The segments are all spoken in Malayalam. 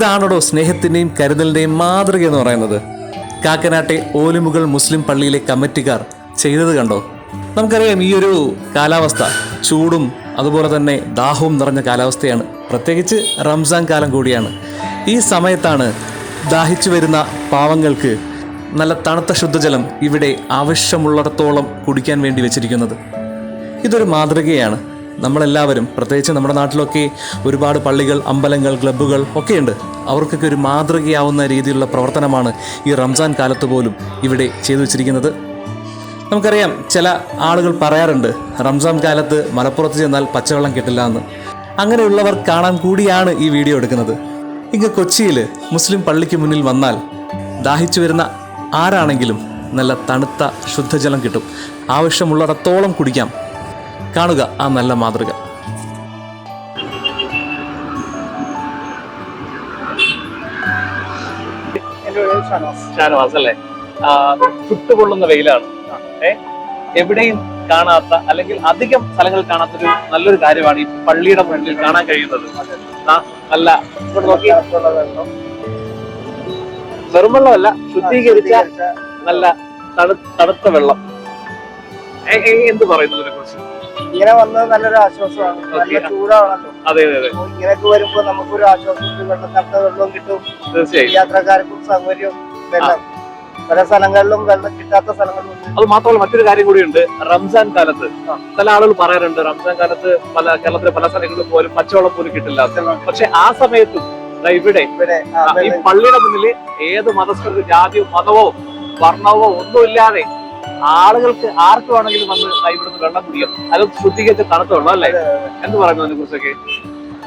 ഇതാണോ സ്നേഹത്തിന്റെയും കരുതലിന്റെയും മാതൃക എന്ന് പറയുന്നത്? കാക്കനാട്ടെ ഓലിമുകൾ മുസ്ലിം പള്ളിയിലെ കമ്മിറ്റിക്കാർ ചെയ്തത് കണ്ടോ? നമുക്കറിയാം ഈ ഒരു കാലാവസ്ഥ ചൂടും അതുപോലെ തന്നെ ദാഹവും നിറഞ്ഞ കാലാവസ്ഥയാണ്. പ്രത്യേകിച്ച് റംസാൻ കാലം കൂടിയാണ്. ഈ സമയത്താണ് ദാഹിച്ചു വരുന്ന പാവങ്ങൾക്ക് നല്ല തണുത്ത ശുദ്ധജലം ഇവിടെ ആവശ്യമുള്ളിടത്തോളം കുടിക്കാൻ വേണ്ടി വെച്ചിരിക്കുന്നത്. ഇതൊരു മാതൃകയാണ്. നമ്മളെല്ലാവരും പ്രത്യേകിച്ച് നമ്മുടെ നാട്ടിലൊക്കെ ഒരുപാട് പള്ളികൾ അമ്പലങ്ങൾ ക്ലബ്ബുകൾ ഒക്കെയുണ്ട്. അവർക്കൊക്കെ ഒരു മാതൃകയാവുന്ന രീതിയിലുള്ള പ്രവർത്തനമാണ് ഈ റംസാൻ കാലത്ത് പോലും ഇവിടെ ചെയ്തു വച്ചിരിക്കുന്നത്. നമുക്കറിയാം ചില ആളുകൾ പറയാറുണ്ട് റംസാൻ കാലത്ത് മലപ്പുറത്ത് ചെന്നാൽ പച്ചവെള്ളം കിട്ടില്ല എന്ന്. അങ്ങനെയുള്ളവർ കാണാൻ കൂടിയാണ് ഈ വീഡിയോ എടുക്കുന്നത്. ഇങ്ങ് കൊച്ചിയിൽ മുസ്ലിം പള്ളിക്ക് മുന്നിൽ വന്നാൽ ദാഹിച്ചു വരുന്ന ആരാണെങ്കിലും നല്ല തണുത്ത ശുദ്ധജലം കിട്ടും. ആവശ്യമുള്ളിടത്തോളം കുടിക്കാം. കാണുക ആ നല്ല മാതൃക. ഷാനവാസ്. അല്ലേ? ചുട്ടുപൊള്ളുന്ന വെയിലാണ്. എവിടെയും കാണാത്ത അല്ലെങ്കിൽ അധികം സ്ഥലങ്ങളിൽ കാണാത്തൊരു നല്ലൊരു കാര്യമാണ് ഈ പള്ളിയുടെ മുന്നിൽ കാണാൻ കഴിയുന്നത്. അല്ല നല്ല ഇങ്ങോട്ട് നോക്കി. തണുപ്പുള്ള വെള്ളം വെറും വെള്ളമല്ല ശുദ്ധീകരിച്ച നല്ല തണു- തണുത്ത വെള്ളം. എന്ത് പറയുന്നതിനെ കുറിച്ച് ഇങ്ങനെ വന്നത് നല്ലൊരു ആശ്വാസമാണ്. നല്ല. ചൂടാണല്ലോ. അതെ അതെ ഇങ്ങനെയൊക്കെ വരുമ്പോ നമുക്കൊരു ആശ്വാസം. വെള്ളം തണുത്ത വെള്ളവും കിട്ടും. തീർച്ചയായും. യാത്രക്കാർക്കും സൗകര്യവും ഇതെല്ലാം. പല സ്ഥലങ്ങളിലും വെള്ളം കിട്ടാത്ത സ്ഥലങ്ങളിലും. അത് മാത്രമല്ല മറ്റൊരു കാര്യം കൂടിയുണ്ട്. റംസാൻ കാലത്ത് പല ആളുകൾ പറയാറുണ്ട് റംസാൻ കാലത്ത് പല കേരളത്തിലെ പല സ്ഥലങ്ങളിലും പോലും പച്ചവെള്ളം പോലും കിട്ടില്ല. പക്ഷെ ആ സമയത്തും ഇവിടെ ഈ പള്ളിയുടെ മുന്നിൽ ഏത് മതസ്ഥർക്ക് ജാതിയോ മതമോ വർണവോ ഒന്നുമില്ലാതെ ആളുകൾക്ക് ആർക്ക് വേണമെങ്കിലും വന്ന് ഇവിടുന്ന് വെള്ളം കുടിക്കാം. അത് ശുദ്ധീകരിച്ച തണുത്ത വെള്ളം അല്ലേ എന്ത് പറയുന്നു അതിനെ കുറിച്ചൊക്കെ?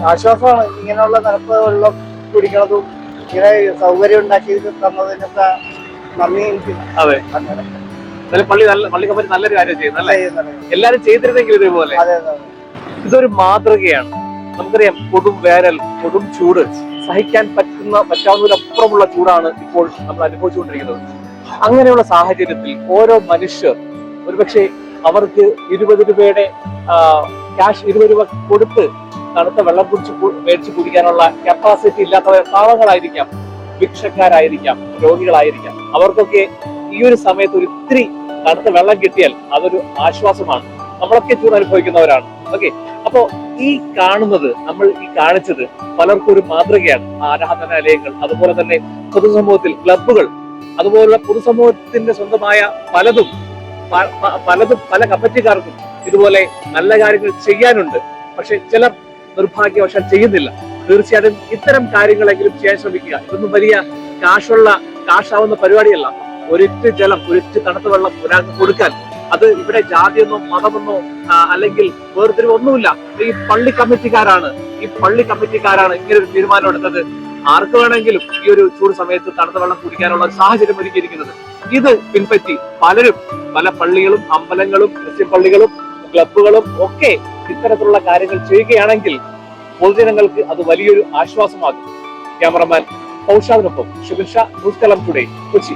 ആശ്വാസമാണ് ഇങ്ങനെയുള്ള തണുപ്പ് വെള്ളം കുടിക്കണതും ഇങ്ങനെ സൗകര്യം ഉണ്ടാക്കി തന്നതിനൊക്കെ നന്ദി അതെ. എന്നാലും പള്ളി നല്ല പള്ളി കമ്പനി നല്ലൊരു കാര്യം ചെയ്യുന്നു അല്ലേ? ചെയ്യുന്നുണ്ട്. എല്ലാരും ചെയ്തിരുന്നെങ്കിൽ ഇതേപോലെ. ഇതൊരു മാതൃകയാണ്. നമുക്കറിയാം കൊടും വേനൽ കൊടും ചൂട് സഹിക്കാൻ പറ്റുന്ന പറ്റാവുന്നതിനപ്പുറമുള്ള ചൂടാണ് ഇപ്പോൾ നമ്മൾ അനുഭവിച്ചുകൊണ്ടിരിക്കുന്നത്. അങ്ങനെയുള്ള സാഹചര്യത്തിൽ ഓരോ മനുഷ്യർ ഒരുപക്ഷെ അവർക്ക് ഇരുപത് രൂപയുടെ ക്യാഷ് ഇരുപത് രൂപ കൊടുത്ത് തണുത്ത വെള്ളം കുടിച്ച് മേടിച്ച് കുടിക്കാനുള്ള കപ്പാസിറ്റി ഇല്ലാത്തവർ പാവങ്ങളായിരിക്കാം ഭിക്ഷക്കാരായിരിക്കാം രോഗികളായിരിക്കാം. അവർക്കൊക്കെ ഈ ഒരു സമയത്ത് ഒരു ഇത്തിരി തണുത്ത വെള്ളം കിട്ടിയാൽ അതൊരു ആശ്വാസമാണ്. നമ്മളൊക്കെ ചൂട് അനുഭവിക്കുന്നവരാണ്. ഓക്കെ? അപ്പോ ഈ കാണുന്നത് നമ്മൾ ഈ കാണിച്ചത് പലർക്കും ഒരു മാതൃകയാണ്. ആരാധനാലയങ്ങൾ അതുപോലെ തന്നെ പൊതുസമൂഹത്തിൽ ക്ലബ്ബുകൾ. അതുപോലുള്ള പൊതുസമൂഹത്തിന്റെ സ്വന്തമായ പലതും പലതും പല കമ്മിറ്റിക്കാർക്കും ഇതുപോലെ നല്ല കാര്യങ്ങൾ ചെയ്യാനുണ്ട്. പക്ഷെ ചിലർ നിർഭാഗ്യവശാൽ ചെയ്യുന്നില്ല. തീർച്ചയായിട്ടും ഇത്തരം കാര്യങ്ങളെങ്കിലും ചെയ്യാൻ ശ്രമിക്കുക. ഇതൊന്നും വലിയ കാശുള്ള കാശാവുന്ന പരിപാടിയല്ല. ഒരിറ്റ് ജലം ഒരിറ്റ് തണുത്ത വെള്ളം ഒരാൾക്ക് കൊടുക്കാൻ. അത് ഇവിടെ ജാതിയെന്നോ മതമെന്നോ അല്ലെങ്കിൽ വേർതിരിവൊന്നുമില്ല. ഈ പള്ളി കമ്മിറ്റിക്കാരാണ് ഈ പള്ളി കമ്മിറ്റിക്കാരാണ് ഇങ്ങനെ ഒരു തീരുമാനം എടുത്തത് ആർക്ക് വേണമെങ്കിലും ഈ ഒരു ചൂട് സമയത്ത് തണുത്ത വെള്ളം കുടിക്കാനുള്ള സാഹചര്യം ഒരുക്കിയിരിക്കുന്നത്. ഇത് പിൻപറ്റി പലരും പല പള്ളികളും അമ്പലങ്ങളും ക്രിസ്ത്യൻ പള്ളികളും ക്ലബ്ബുകളും ഒക്കെ ഇത്തരത്തിലുള്ള കാര്യങ്ങൾ ചെയ്യുകയാണെങ്കിൽ പൊതുജനങ്ങൾക്ക് അത് വലിയൊരു ആശ്വാസമാകും. ക്യാമറമാൻ പൗഷാദിനൊപ്പം ഷുബിൻ ഷാ ന്യൂസ് കലം ടുഡേ കൊച്ചി.